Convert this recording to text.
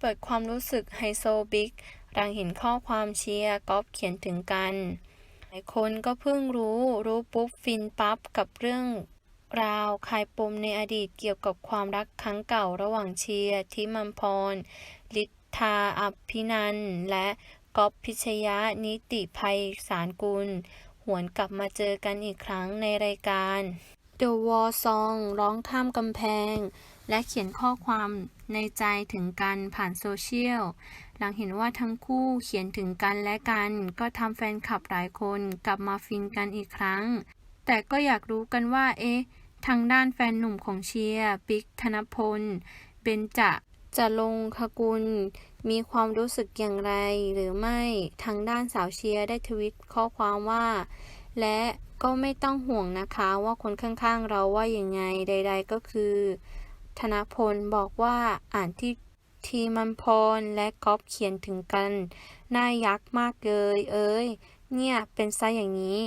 เปิดความรู้สึกไฮโซบิ๊กหลังเห็นข้อความเชียร์ก๊อฟเขียนถึงกัน หลายคนก็เพิ่งรู้ รู้ปุ๊บฟินปั๊บกับเรื่องราวคลายปมในอดีตเกี่ยวกับความรักครั้งเก่าระหว่างเชียร์ทิมัมพร ลิทธาอภินัน และก๊อฟพิชยะนิติภัยสารกุล หวนกลับมาเจอกันอีกครั้งในรายการ The War Song ร้องข้ามกำแพง และเขียนข้อความในใจถึงกันผ่านโซเชียล หลังเห็นว่าทั้งคู่เขียนถึงกันและกัน ก็ทำแฟนคลับหลายคนกลับมาฟินกันอีกครั้ง แต่ก็อยากรู้กันว่า เอ๊ะ ทางด้านแฟนหนุ่มของเชียร์ปิ๊กธนพล เบญจะจะลงคกุล มีความรู้สึกอย่างไรหรือไม่ ทางด้านสาวเชียร์ได้ทวิตข้อความว่า และก็ไม่ต้องห่วงนะคะว่าคนข้างๆเราว่าอยังไงใด ๆ ก็คือ ธนพลบอกว่าอ่านที่ทีมันพรและก๊อฟเขียนถึงกัน น่ายักมากเลย เอ้ย เนี่ยเป็นซะอย่างนี้